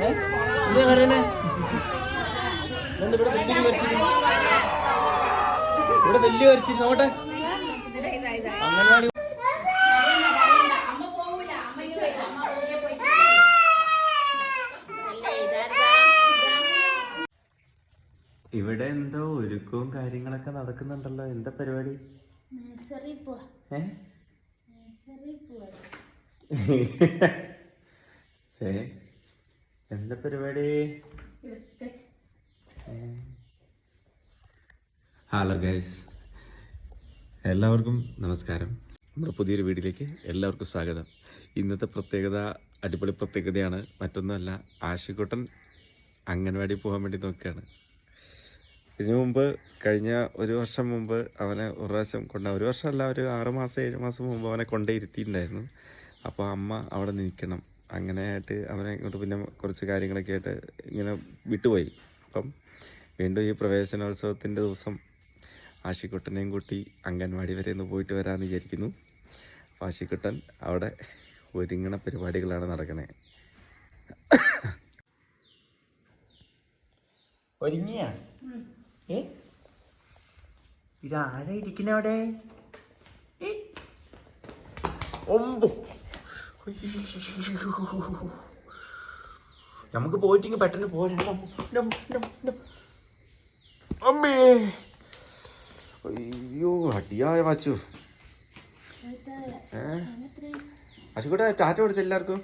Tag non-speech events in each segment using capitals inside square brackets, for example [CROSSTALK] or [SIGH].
പറയണേ ഇവിടെ വലിയ വരച്ചിരുന്നു ഇവിടെ വലിയ വരച്ചിരുന്നു നോട്ടെ അംഗൻവാടി ഇവിടെ എന്തോ ഒരുക്കവും കാര്യങ്ങളൊക്കെ നടക്കുന്നുണ്ടല്ലോ. എന്താ പരിപാടി? ഏ? എന്താ പരിപാടി? ഹലോ ഗൈസ് എല്ലാവർക്കും നമസ്കാരം. നമ്മുടെ പുതിയൊരു വീട്ടിലേക്ക് എല്ലാവർക്കും സ്വാഗതം. ഇന്നത്തെ പ്രത്യേകത അടിപൊളി പ്രത്യേകതയാണ്. മറ്റൊന്നുമല്ല ആഷിക്കുട്ടൻ അംഗൻവാടി പോകാൻ വേണ്ടി നോക്കുകയാണ്. ഇതിനു മുമ്പ് കഴിഞ്ഞ ഒരു വർഷം മുമ്പ് അവനെ ഒരു പ്രാവശ്യം കൊണ്ട ഒരു വർഷമല്ല ഒരു ആറ് മാസം ഏഴ് മാസം മുമ്പ് അവനെ കൊണ്ടേ ഇരുത്തിയിട്ടുണ്ടായിരുന്നു. അപ്പോൾ അമ്മ അവിടെ നിൽക്കണം. അങ്ങനെയായിട്ട് അവനെ ഇങ്ങോട്ട് പിന്നെ കുറച്ച് കാര്യങ്ങളൊക്കെ ആയിട്ട് ഇങ്ങനെ വിട്ടുപോയി. അപ്പം വീണ്ടും ഈ പ്രവേശനോത്സവത്തിന്റെ ദിവസം ആഷിക്കുട്ടനെയും കൂട്ടി അംഗൻവാടി വരെ ഒന്ന് പോയിട്ട് വരാമെന്ന് വിചാരിക്കുന്നു. അപ്പോൾ ആഷിക്കുട്ടൻ അവിടെ ഒരുങ്ങണ പരിപാടികളാണ് നടക്കണേ. ഒരുങ്ങിയ? ഏ? ഇതാരാ ഇരിക്കുന്ന അവിടെ? ഒമ്പോ. [LAUGHS] നമുക്ക് പോയിട്ടെങ്കിൽ പെട്ടെന്ന് പോരാ അമ്മേ. അയ്യോ അടിയായ വാച്ചു ഏ? ടാറ്റ കൊടുത്ത എല്ലാവർക്കും.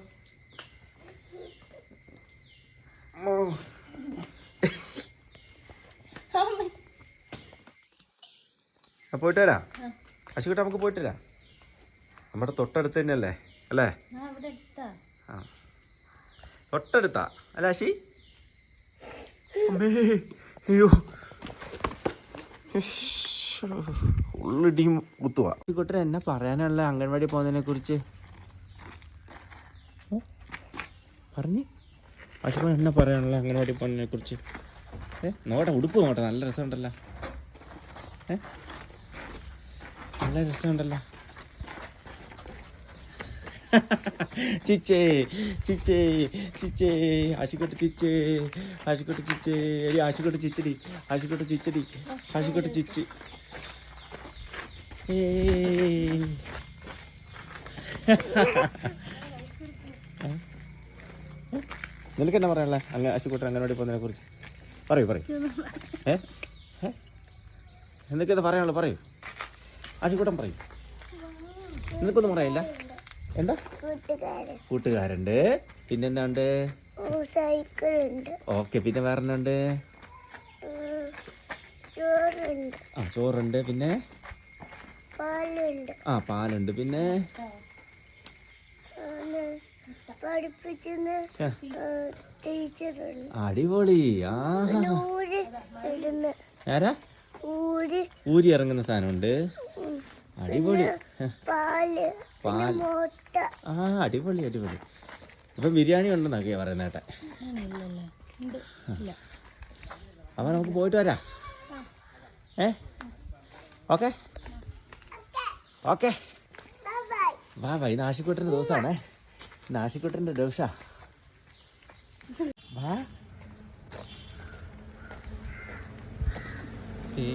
പോയിട്ടുവരാ പോയിട്ട് വരാം. അശുകൂട്ട നമുക്ക് പോയിട്ട് വരാം. നമ്മുടെ തൊട്ടടുത്ത് തന്നെയല്ലേ? അല്ലേ? ഞാൻ ഇവിടെ എടുത്താ. ആ. തൊട്ടടുത്താ. അല്ല അമ്മേ അയ്യോ. ഉള്ളിടിയും കുത്തുവാ കുട്ടൻ എന്നെ പറയാനുള്ള അംഗൻവാടി പോകുന്നതിനെ കുറിച്ച്. പറഞ്ഞ്. പക്ഷേ എന്നെ പറയാനുള്ള അംഗൻവാടി പോകുന്നതിനെ കുറിച്ച്. ഏ നോട്ടെ ഉടുപ്പ് നോട്ടെ നല്ല രസമുണ്ടല്ലോ. ഏ? നല്ല രസമുണ്ടല്ലോ. ചിച്ചേ ചിച്ചേ ചിച്ചേ ആശിക്കോട്ട് ചിച്ചേ ആശിക്കോട്ട് ചിച്ചേ എടി ആശിക്കോട്ട് ചിച്ചടി ആശിക്കോട്ട് ചിച്ചടി ആശിക്കോട്ട് ചിച്ച്. നിനക്ക് എന്നാ പറയാനുള്ള? അങ്ങനെ ആശിക്കോട്ട് അങ്ങനോടി പോകുന്നതിനെ കുറിച്ച്. പറയൂ പറയൂ. ഏ? ഏ? എന്തൊക്കെയാ പറയാനുള്ളൂ? പറയൂ. ആശിക്കൂട്ടൻ പറയൂ. നിനക്കൊന്നും പറയാനില്ല? എന്താ? കൂട്ടുകാരുണ്ട്. പിന്നെന്താണ്ട് സൈക്കിൾ ഉണ്ട് ഓക്കെ പിന്നെ വേറെ ചോറുണ്ട്. ആ ചോറുണ്ട്. പിന്നെ? ആ പാലുണ്ട്. പിന്നെ? അടിപൊളി. ആരാ? ഊര്. ഊരി ഇറങ്ങുന്ന സാധനമുണ്ട്. അടിപൊളി. ആ, പാൽ പാൽ മുട്ട. ആ അടിപൊളി അടിപൊളി. ഇപ്പൊ ബിരിയാണി ഉണ്ടെന്നൊക്കെയാ പറയുന്ന കേട്ടെ. അപ്പൊ നമുക്ക് പോയിട്ട് വരാ. ഏ? ഓക്കെ. ഓക്കെ. വാ വാ ഇന്ന് ആശിക്കുട്ടന്റെ ദിവസമാണേ ഇന്ന് ആശിക്കുട്ടന്റെ ദിവസ വാ ഏ.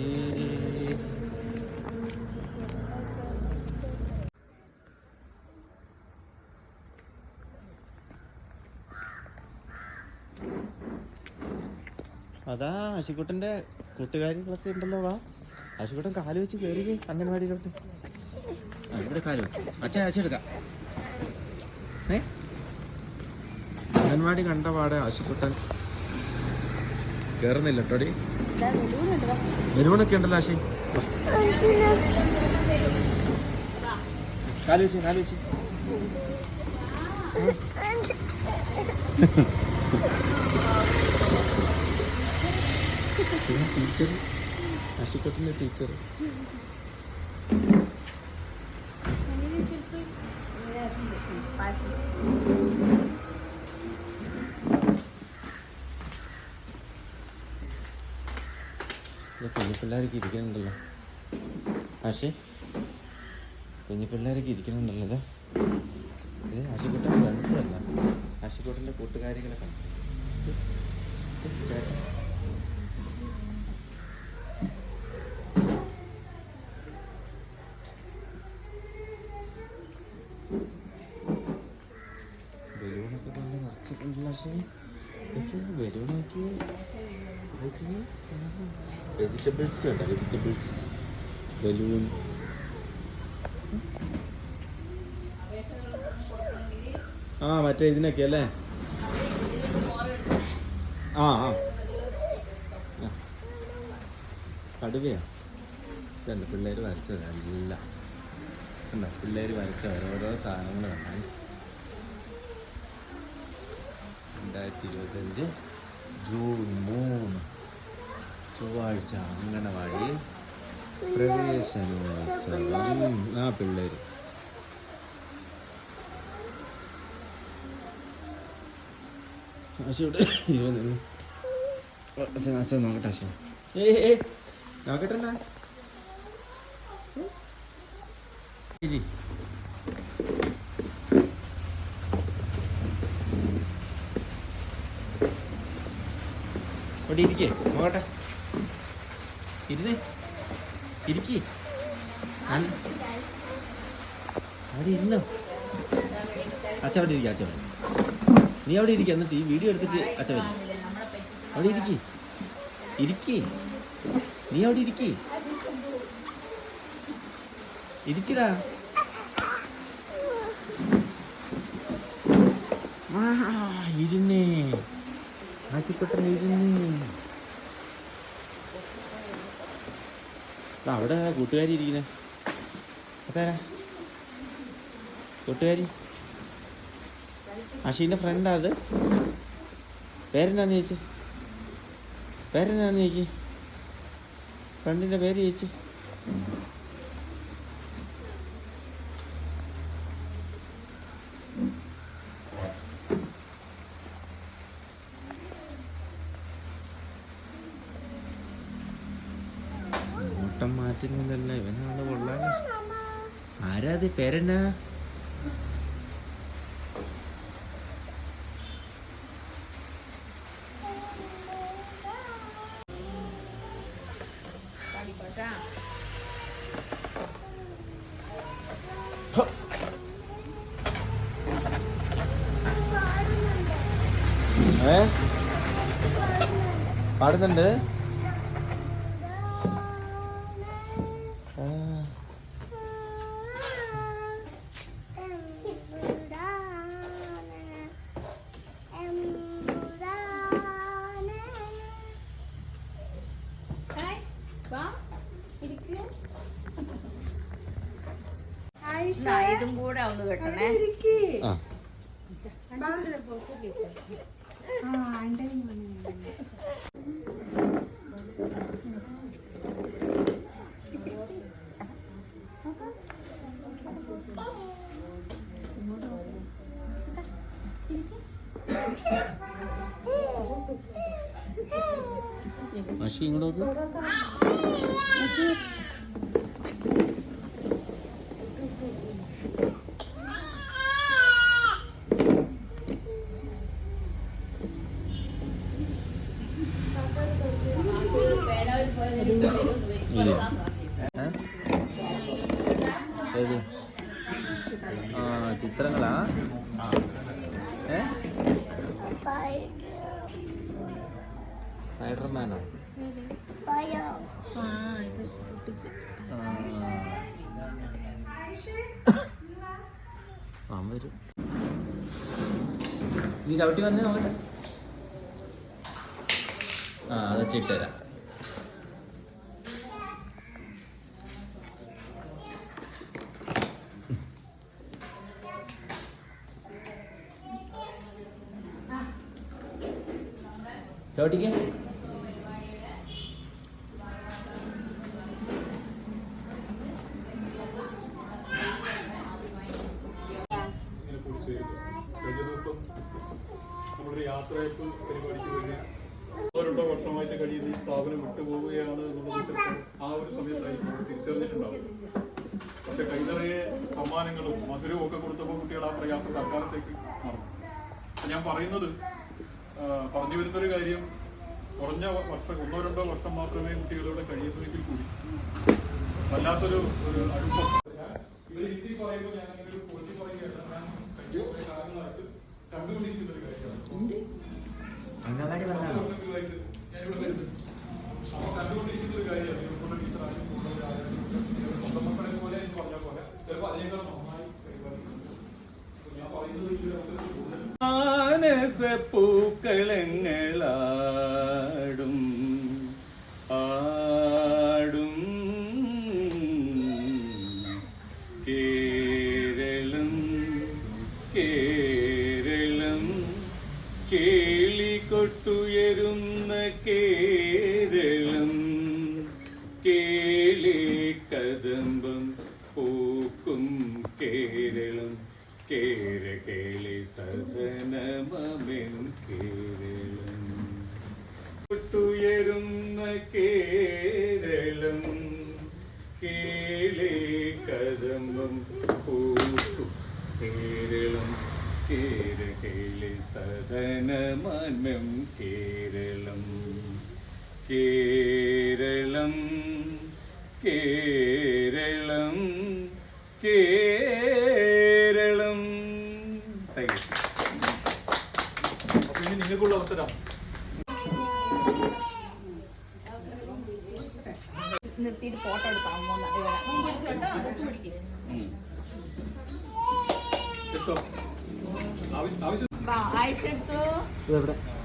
അതാ ആശിക്കുട്ടന്റെ കൂട്ടുകാരികളൊക്കെ ഉണ്ടല്ലോ വാ. ആശിക്കുട്ടൻ കാൽ വെച്ച് കയറി അംഗൻവാടിയിലോട്ട്. ഇവിടെ കാൽ വെക്കും. അച്ഛൻ അച്ഛൻ എടുക്കാം. ഏ? അംഗൻവാടി കണ്ട പാടെ ആശിക്കുട്ടൻ കയറുന്നില്ല കേട്ടോടി ബലൂണൊക്കെ ഉണ്ടല്ലോ ആശി. കാൽ വെച്ച് കാൽ വെച്ച്. പിന്നെ ടീച്ചർ ആശിക്കുട്ടന്റെ ടീച്ചർ കുഞ്ഞു പിള്ളേരൊക്കെ ഇരിക്കുന്നുണ്ടല്ലോ. ആശി കുഞ്ഞു പിള്ളേരൊക്കെ ഇരിക്കുന്നുണ്ടല്ലോ ഇത്. ഇത് ആശിക്കുട്ടൻ ഫ്രണ്ട്സ് അല്ല. ആശിക്കുട്ടന്റെ കൂട്ടുകാരികളൊക്കെ. ചേട്ടൻ. ബലൂണൊക്കെ കൊണ്ട് നിറച്ചിട്ടുണ്ട് പക്ഷേ ബലൂണൊക്കെ വെജിറ്റബിൾസ് ഉണ്ട് വെജിറ്റബിൾസ് ബലൂൺ ആ മറ്റേ ഇതിനൊക്കെ അല്ലേ? ആ ആ. കടുവയാ രണ്ട് പിള്ളേർ വരച്ചത് അല്ല കണ്ടോ പിള്ളേർ വരച്ച ഓരോരോ സാധനങ്ങൾ കണ്ടാൽ രണ്ടായിരത്തി ഇരുപത്തഞ്ച് ജൂൺ മൂന്ന് ചൊവ്വാഴ്ച അങ്കണവാടി പ്രവേശനോത്സവം. ആ പിള്ളേർ അച്ഛൻ അച്ഛൻ നോക്കട്ടെ ഏ ഏ നോക്കട്ടെ എന്നാ ചേച്ചി അവിടെ ഇരിക്കേ നോക്കട്ടെ ഇരുന്നേ. ഇരിക്കേ. അവിടെ ഇരുന്നോ. അച്ഛ അവിടെ ഇരിക്കുക അച്ഛ നീ അവിടെ ഇരിക്കുക എന്നിട്ട് ഈ വീഡിയോ എടുത്തിട്ട് അച്ഛ വരും. അവിടെ ഇരിക്കേ. ഇരിക്കേ. നീ അവിടെ ഇരിക്കേ. ഇരിക്കടാ. ഇരുന്നേ. ആശിപ്പെട്ടൻ ഇരുന്നേ. അവിടെ കൂട്ടുകാരി ഇരിക്കുന്നേ. അതാരാ? കൂട്ടുകാരി? അഷീന്റെ ഫ്രണ്ടാ അത്. പേരെന്നാന്ന് ചോദിച്ചേ? പേരെന്നാന്ന് ചോദിക്കേ? ഫ്രണ്ടിന്റെ പേര് ചോദിച്ചേ? മാറ്റുന്നില്ലല്ലോ ഇവനാൾ കൊള്ളാലോ. ആരാ അത്? പേരെന്നാ? ഏ? പാടുന്നുണ്ട്? అంటే Masih ngelobok? Masih. ഏത്? ആ ചിത്രങ്ങളാ? ഏ? സ്പൈഡർമാനോ? ആ വരും. നീ ചവിട്ടി വന്നേ നോക്കട്ടെ. ആ അത് ചിട്ടരാം ചവിട്ടിക്കേ യാത്രയപ്പ് പരിപാടിക്ക് വർഷമായിട്ട് കഴിയുന്ന ആ ഒരു സമ്മാനങ്ങളും മധുരവും ഒക്കെ കൊടുത്തപ്പോൾ കുട്ടികൾ ആ പ്രയാസം തൽക്കാലത്തേക്ക് മറന്നു ഞാൻ പറയുന്നത് പറഞ്ഞു വരുന്നൊരു കാര്യം കുറഞ്ഞ വർഷം ഒന്നോ രണ്ടോ വർഷം മാത്രമേ കുട്ടികളിവിടെ കഴിയുന്നുവെങ്കിൽ കൂടി. വല്ലാത്തൊരു അടുപ്പം. ഇവർ ഹിന്ദി പറയുമ്പോൾ ഞാൻ അങ്ങനെ ഒരു പൊളിറ്റി പറയുകയല്ല ഞാൻ കഴിഞ്ഞ കുറേ കാലങ്ങളായിട്ട് കണ്ടുപിടിക്കുന്ന ഒരു കാര്യമാണ്. ഞാൻ ഇവിടെ വരുന്നത് കേരളം കേരളം. നിങ്ങൾക്കുള്ള അവസരം. നിർത്തിയിട്ട് ഫോട്ടോ എടുക്കാം ആവശ്യം ആവശ്യം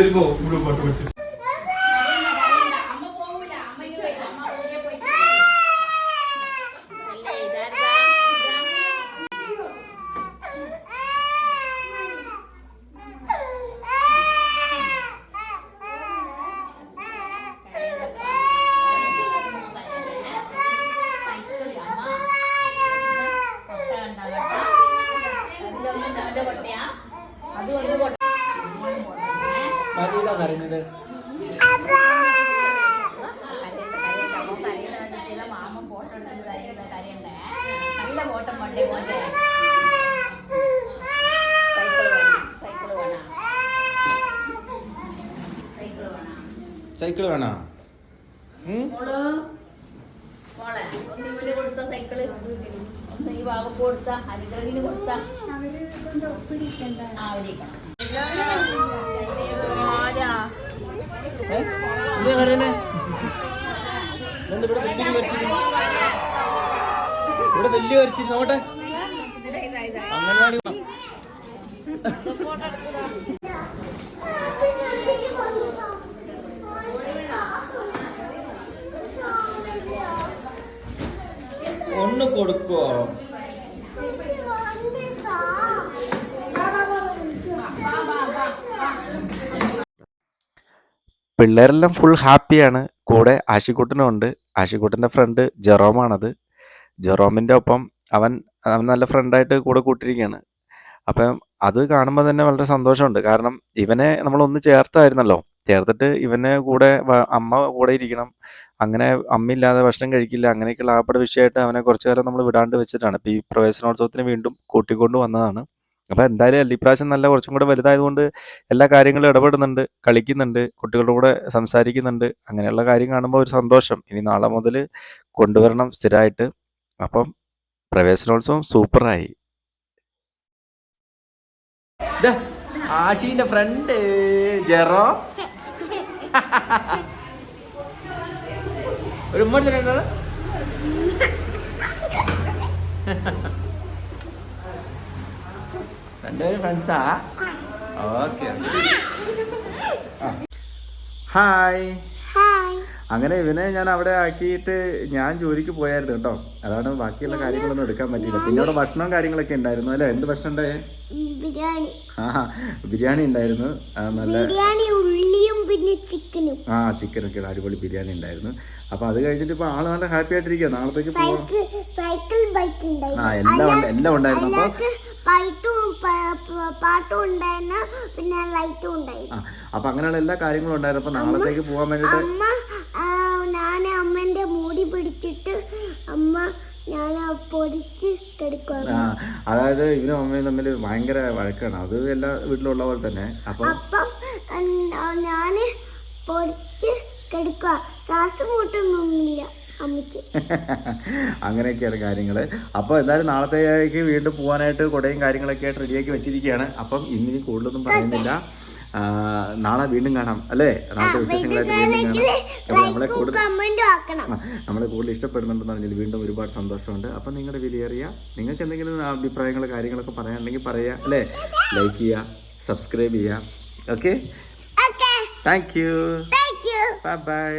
ഇനി വരുമ്പോ ഇവിടെ പാട്ട് പഠിച്ചു അമ്മ പോവൂല അമ്മ ഇങ്ങ് വരും. അമ്മ പുറകെ പോയിട്ട് അല്ലേ, ഇതാരാ? സൈക്കിളിൽ അമ്മ കൊട്ട കണ്ടോ കേട്ടോ? അതിലൊന്നും അവന്റെ കൊട്ടയാ അതും ഒന്ന് കൊട്ട അങ്ങോട്ട് പോട്ടെ കരഞ്ഞത് മാമൻ ഫോട്ടോ എടുത്ത് കരയണ്ട കരയണ്ടേ നല്ല ഫോട്ടോ മണ്ടേ മോനെ സൈക്കിൾ വേണം സൈക്കിൾ വേണം സൈക്കിൾ വേണം സൈക്കിൾ വേണോ മോൾ മോളെ ഒന്ന് ഇവർ കൊടുത്ത സൈക്കിൾ ഒന്ന് ഈ ബാബക്ക് കൊടുത്ത അനുഗ്രഹിന് കൊടുത്ത ആ അവരിക്കണം വേണോ? ഇവിടെ വലിയ വരച്ചിരുന്നു നോട്ടെ അംഗൻവാടി ഒന്ന് കൊടുക്കോ പിള്ളേരെല്ലാം ഫുൾ ഹാപ്പിയാണ് കൂടെ ആഷിക്കുട്ടനും ഉണ്ട് ആഷിക്കുട്ടന്റെ ഫ്രണ്ട് ജെറോമാണത്. ജെറോമിന്റെ ഒപ്പം അവൻ അവൻ നല്ല ഫ്രണ്ടായിട്ട് കൂടെ കൂട്ടിരിക്കുകയാണ് അപ്പം അത് കാണുമ്പോൾ തന്നെ വളരെ സന്തോഷമുണ്ട്. കാരണം ഇവനെ നമ്മളൊന്ന് ചേർത്തായിരുന്നല്ലോ. ചേർത്തിട്ട് ഇവനെ കൂടെ അമ്മ കൂടെ ഇരിക്കണം. അങ്ങനെ അമ്മയില്ലാതെ ഭക്ഷണം കഴിക്കില്ല. അങ്ങനെയൊക്കെയുള്ള ആപ്പട വിഷയമായിട്ട് അവനെ കുറച്ച് കാലം നമ്മൾ വിടാണ്ട് വെച്ചിട്ടാണ്. ഇപ്പോൾ ഈ പ്രവേശനോത്സവത്തിന് വീണ്ടും കൂട്ടിക്കൊണ്ട് വന്നതാണ്. അപ്പോൾ എന്തായാലും അല്ല ഇപ്രാവശ്യം നല്ല കുറച്ചും കൂടെ വലുതായതുകൊണ്ട് എല്ലാ കാര്യങ്ങളും ഇടപെടുന്നുണ്ട്. കളിക്കുന്നുണ്ട്. കുട്ടികളുടെ കൂടെ സംസാരിക്കുന്നുണ്ട്. അങ്ങനെയുള്ള കാര്യം കാണുമ്പോൾ ഒരു സന്തോഷം. ഇനി നാളെ മുതൽ കൊണ്ടുവരണം സ്ഥിരമായിട്ട്. അപ്പം പ്രവേശനോത്സവം സൂപ്പറായി. ആഷീന്റെ ഫ്രണ്ട് ജെറോ. ഒരു ഉമ്മ എടുത്തിട്ടുണ്ടോ രണ്ടുപേരും ഫ്രണ്ട്സാ ഓക്കെ. ഹായ്. ഹായ്. അങ്ങനെ ഇവനെ ഞാൻ അവിടെ ആക്കിയിട്ട് ഞാൻ ജോലിക്ക് പോയായിരുന്നു കേട്ടോ. അതാണ് ബാക്കിയുള്ള കാര്യങ്ങളൊന്നും എടുക്കാൻ പറ്റിയില്ല. പിന്നെ അവിടെ ഭക്ഷണവും കാര്യങ്ങളൊക്കെ ഉണ്ടായിരുന്നു അല്ലേ? എന്ത് ഭക്ഷണം ഉണ്ടായേ ബിരിയാണി. ആ ബിരിയാണി ഉണ്ടായിരുന്നു. നല്ല ബിരിയാണി ഉള്ളിയും പിന്നെ ചിക്കനും. ആ ചിക്കനൊക്കെ അടിപൊളി ബിരിയാണി ഉണ്ടായിരുന്നു. അപ്പൊ അത് കഴിച്ചിട്ട് ഇപ്പൊ ആൾ നല്ല ഹാപ്പി ആയിട്ടിരിക്കുക നാളത്തേക്ക് സൈക്കിൾ ബൈക്ക് ഉണ്ടായിരുന്നു. ആ എല്ലാം ഉണ്ട് എല്ലാം ഉണ്ടായിരുന്നു അപ്പൊ. പാട്ടും ഉണ്ടായിരുന്നു. പിന്നെ ലൈറ്റും ഉണ്ടായിരുന്നു. അപ്പം അങ്ങനെയുള്ള എല്ലാ കാര്യങ്ങളും ഉണ്ടായിരുന്നു. അപ്പൊ നാളത്തേക്ക് പോകാൻ വേണ്ടിട്ട് ഞാൻ അമ്മന്റെ മൂടി പിടിച്ചിട്ട് അമ്മ ഞാൻ പൊടിച്ച് അതായത് ഇവനും അമ്മയും തമ്മിൽ ഭയങ്കര വഴക്കാണ്. അത് എല്ലാ വീട്ടിലുള്ള പോലെ തന്നെ. അപ്പം അപ്പം ഞാൻ പൊടിച്ച് കിടക്കുക ശ്വാസം മുട്ടൊന്നുമില്ല അമ്മയ്ക്ക്. [LAUGHS] അങ്ങനെയൊക്കെയാണ് കാര്യങ്ങൾ അപ്പോൾ എന്തായാലും നാളത്തേക്ക് വീണ്ടും പോകാനായിട്ട് കുടയും കാര്യങ്ങളൊക്കെ ആയിട്ട് റെഡിയാക്കി വെച്ചിരിക്കുകയാണ്. അപ്പം ഇന്നിനി കൂടുതലൊന്നും പറയുന്നില്ല. നാളെ വീണ്ടും കാണാം അല്ലേ? നാളത്തെ വിശേഷങ്ങളായിട്ട് വീണ്ടും കാണാം. നമ്മളെ കൂടുതൽ നമ്മളെ കൂടുതൽ ഇഷ്ടപ്പെടുന്നുണ്ടെന്ന് പറഞ്ഞാൽ വീണ്ടും ഒരുപാട് സന്തോഷമുണ്ട്. അപ്പം നിങ്ങളുടെ വിലയേറിയ നിങ്ങൾക്ക് എന്തെങ്കിലും അഭിപ്രായങ്ങൾ കാര്യങ്ങളൊക്കെ പറയാനുണ്ടെങ്കിൽ പറയാ അല്ലേ? ലൈക്ക് ചെയ്യുക സബ്സ്ക്രൈബ് ചെയ്യുക okay thank you bye bye